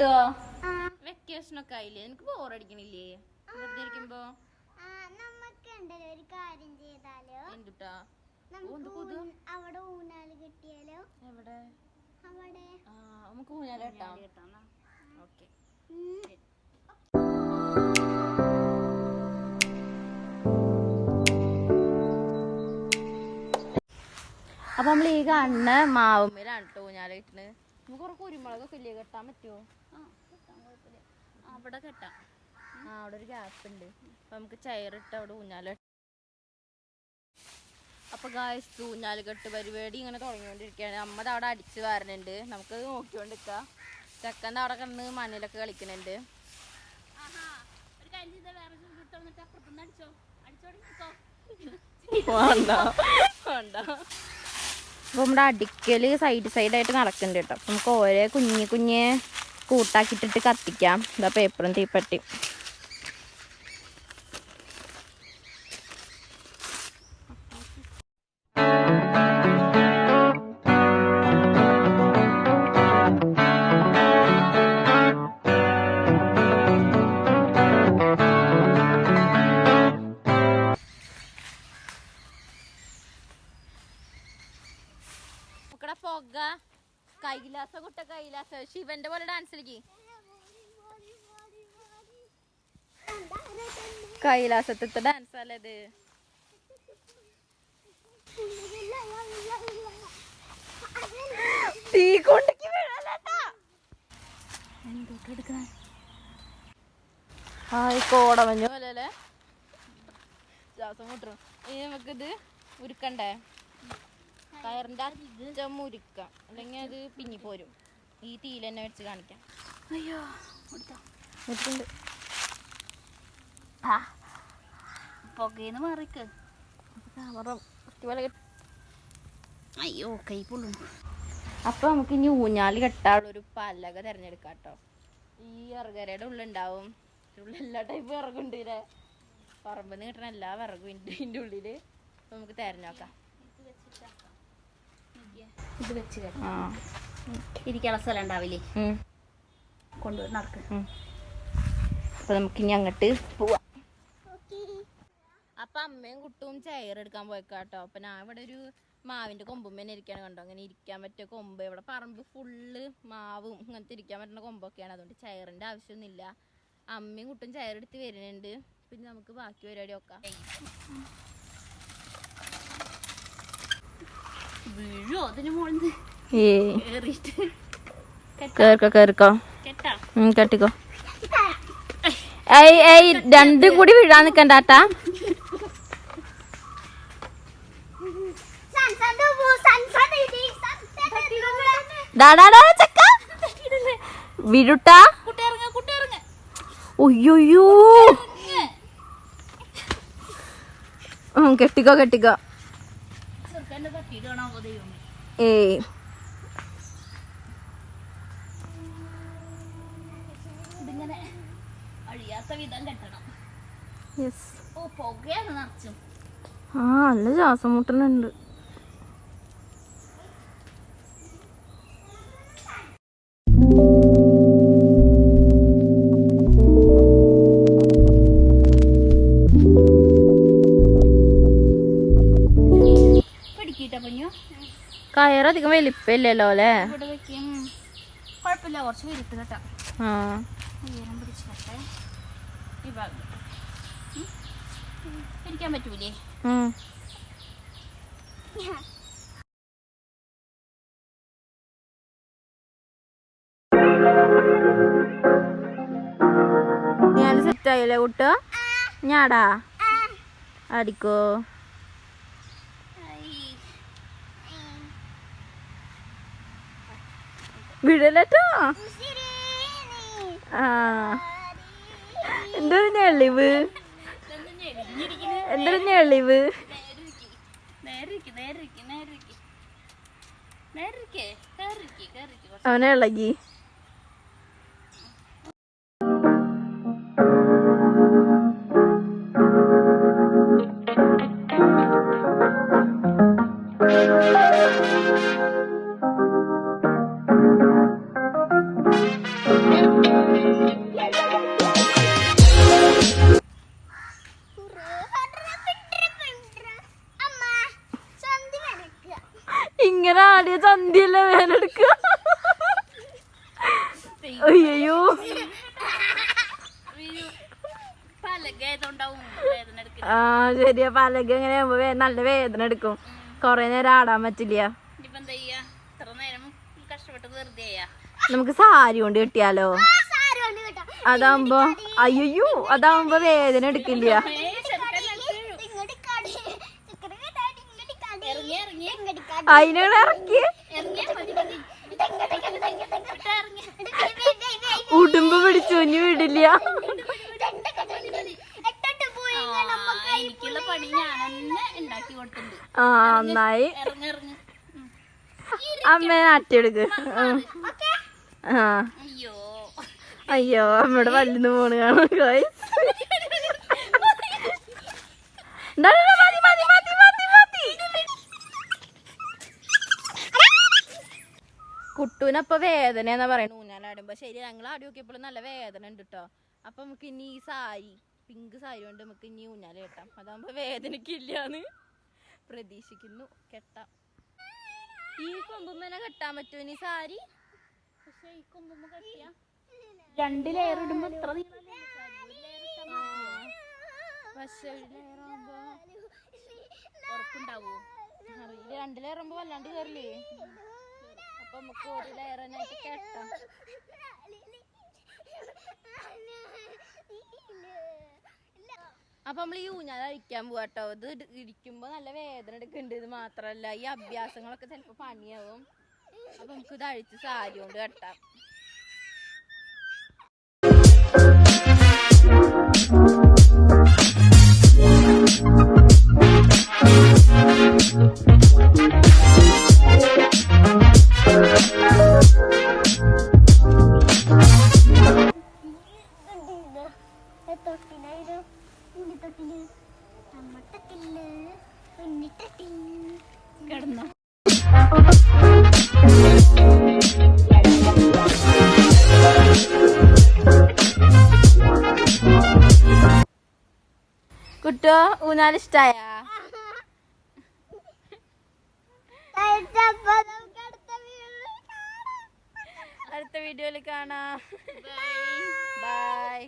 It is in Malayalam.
കിട്ടോ വെക്കേഷൻ ഒക്കെ ആയില്ലേ എനിക്ക് ബോറടിക്കണില്ലേ വെറുതെ ഇരിക്കുമ്പോ? എന്തുട്ടാ? അവിടെ ഊനാല് കിട്ടിയാലോ? എവിടെ? അവിടെ. ആ നമുക്ക് ഊഞ്ഞാല കെട്ടാം. ഓക്കെ. അപ്പൊ നമ്മൾ ഈ കാണുന്ന മാവുമ്മയിലാണ് കേട്ടോ ഊഞ്ഞാൽ കെട്ടണ് നമുക്ക് കുരുമുളക് കുരുമുളകൊക്കെ ഇല്ലേ? കെട്ടാൻ പറ്റുമോ അവിടെ കെട്ടാം. ആ അവിടെ ഒരു ഗ്യാപ്പ് ഉണ്ട്. അപ്പൊ നമുക്ക് ചെയറിട്ട് അവിടെ ഊഞ്ഞാല കെട്ടാം. അപ്പൊ ഗായ്സ് ഊഞ്ഞാൽ കെട്ട് പരിപാടി ഇങ്ങനെ തുടങ്ങിക്കൊണ്ടിരിക്കുകയാണ്. അമ്മ ദാ അവിടെ അടിച്ച് വരണുണ്ട്. നമുക്ക് നോക്കിക്കൊണ്ടിരിക്കാം. ചെക്കന്റെ അവിടെ കിടന്ന് മണ്ണിലൊക്കെ കളിക്കുന്നുണ്ട്. വേണ്ട വേണ്ട. അപ്പോൾ നമ്മുടെ അടിക്കൽ സൈഡ് സൈഡായിട്ട് നടക്കുന്നുണ്ട് കേട്ടോ. നമുക്ക് ഓരോ കുഞ്ഞ് കുഞ്ഞ് കൂട്ടാക്കിയിട്ടിട്ട് കത്തിക്കാം. ഇതാ പേപ്പറും തീപ്പെട്ടി. കൈലാസ കുട്ട കൈലാസ. ശിവന്റെ പോലെ ഡാൻസ് കളിക്ക്. കൈലാസത്തെ ഡാൻസ് അല്ലേ ഇത്? തീ കൊണ്ടേക്ക് കോടമഞ്ഞ പോലെ അല്ലേ? ഇനി നമുക്കിത് ഉരുക്കണ്ടേ? കയറിന്റെ അറ്റം ഉരുക്കാം അല്ലെങ്കിൽ അത് പിന്നി പോരും. ഈ തീയിൽ തന്നെ വെച്ച് കാണിക്കാം. അയ്യോ പുകയെന്ന് പുകയിന്ന് മാറിക്ക്. അയ്യോ കൈ പൊള്ളും അപ്പൊ നമുക്ക് ഇനി ഊഞ്ഞാൽ കെട്ടാനുള്ളൊരു പല്ലക പലക തിരഞ്ഞെടുക്കാം കേട്ടോ. ഈ ഇറകരയുടെ ഉള്ളുണ്ടാവും. ഉള്ളിൽ എല്ലാ ടൈപ്പ് വിറകുണ്ട് ഇല്ലേ? പറമ്പിൽ നിന്ന് കിട്ടണ എല്ലാ വിറകും ഉണ്ട് ഇതിന്റെ ഉള്ളിൽ. അപ്പൊ നമുക്ക് തിരഞ്ഞോക്കാം ഇത് വെച്ച് കേട്ടോ. ആ. ഇരിക്കാനുള്ള സ്ഥലം ഉണ്ടാവില്ലേ? കൊണ്ടുവന്ന് നടക്ക്. അപ്പൊ നമുക്ക് ഇനി അങ്ങോട്ട് പോവാം. അപ്പൊ അമ്മയും കുട്ടും ചെയർ എടുക്കാൻ പോയേക്കാട്ടോ. അപ്പൊ ഞാൻ ഇവിടെ ഒരു മാവിന്റെ കൊമ്പും കൊമ്പുമ്മേനെ ഇരിക്കാണ് കണ്ടോ? അങ്ങനെ ഇരിക്കാൻ പറ്റിയ കൊമ്പ്. ഇവിടെ പറമ്പ് ഫുള്ള് മാവും ഇങ്ങനത്തെ ഇരിക്കാൻ പറ്റുന്ന കൊമ്പൊക്കെയാണ്. അതുകൊണ്ട് ചെയറിന്റെ ആവശ്യമൊന്നുമില്ല. അമ്മയും കുട്ടും ചെയർ എടുത്ത് വരുന്നുണ്ട്. പിന്നെ നമുക്ക് ബാക്കി പരിപാടി നോക്കാം. വീഴോ അതിന്റെ മുകളിൽ കേറിക്കോ കേറിക്കോ. കെട്ടാ. കെട്ടിക്കോ. ഏയ് ഏയ് രണ്ടും കൂടി വീഴാൻ നിക്കണ്ടാട്ടാ ചക്ക. ഇറങ്ങ ഒയ്യോയ്യോ കെട്ടിക്കോ കെട്ടിക്കോ. തട്ടിയിടണോ ദൈവമേ ഏയ് ഇതിങ്ങനെ അഴിയാത്ത വിധം കെട്ടണം. യെസ്. ഓ പുകയാണ് നിറച്ചും. ആ നല്ല ശ്വാസം മുട്ടണുണ്ട് പിടിക്കിട്ട പഞ്ഞു കയറധികം വലിപ്പമില്ലല്ലോ അല്ലേ? ഇവിടെ വെക്കും. കുഴപ്പമില്ല കുറച്ച് വരിട്ട് കേട്ടാ ആ. ഉയരം പിടിച്ചോട്ടെ ഈ ഭാഗം ഉം. പറ്റൂലേ. ഞാൻ സെറ്റായില്ലേ കുട്ട? ഞാടാ അടിക്കോ. വിടലട്ടോ. ആ. എന്തൊരു ഞെളിവ്. എന്തൊരു ഞെളിവ്. അവനെ ഇളകി. ഇങ്ങനെ ആടിയ ചന്തിയല്ലേ വേലെടുക്ക അയ്യോ ആ ശരിയാ. പലക ഇങ്ങനെ നല്ല വേദന എടുക്കും. കൊറേ നേരം ആടാൻ പറ്റില്ല. നമുക്ക് സാരി കൊണ്ട് കിട്ടിയാലോ? അതാവുമ്പോ അയ്യോ അതാവുമ്പോ വേദന എടുക്കില്ല. അതിനാണ് ഇറക്കി ഉടുമ്പ് പിടിച്ചു ഇനി വിടില്ല. ആ, നന്നായി. അമ്മ നാട്ടിയെടുക്ക്. ആ അയ്യോ. അമ്മയുടെ പല്ലിന്ന് പോണ് കാണാൻ guys. കുട്ടൂനപ്പൊ വേദന എന്നാ പറയണ ഊഞ്ഞാലാടുമ്പോ. ശരി ഞങ്ങൾ ആടി നോക്കിയപ്പോഴും നല്ല വേദന ഉണ്ട് കേട്ടോ അപ്പൊ നമുക്ക് ഇനി ഈ സാരി പിങ്ക് സാരി കൊണ്ട് നമുക്ക് ഇനി ഊഞ്ഞാല കെട്ടാം. അതാകുമ്പോ വേദനക്കില്ലാന്ന് പ്രതീക്ഷിക്കുന്നു. കെട്ടാം. ഈ കൊമ്പുമ്മനെ കെട്ടാൻ പറ്റുമോ ഇനി സാരി? പക്ഷെ ഈ കൊമ്പുമ്മ കെട്ടിയ രണ്ട് ലെയർ ഇടുമ്പോ ഇത്ര പക്ഷെ ഒരു ഉറപ്പുണ്ടാവോ? രണ്ട് ലെയർ ആകുമ്പോ വല്ലാണ്ട് കയറില്ലേ അപ്പൊ നമുക്ക് ഒരു അപ്പൊ നമ്മൾ ഈ ഊഞ്ഞാൽ അഴിക്കാൻ പോവാട്ടോ ഇത് ഇരിക്കുമ്പോ നല്ല വേദന എടുക്കുന്നുണ്ട് ഇത് മാത്രല്ല ഈ അഭ്യാസങ്ങളൊക്കെ ചിലപ്പോ പണിയാവും. അപ്പൊ നമുക്ക് ഇത് അഴിച്ച് സാരി കൊണ്ട് കെട്ടാം. തൊട്ടിൽ ഉണ്ണി നമ്മട്ടത്തിൽ ഉണ്ണിത്തട്ടിൽ. കിടന്നു. കുട്ടോ ഊഞ്ഞാൽ ഇഷ്ടായ? അടുത്ത വീഡിയോയിൽ കാണാം. അടുത്ത വീഡിയോയിൽ കാണാം. ബൈ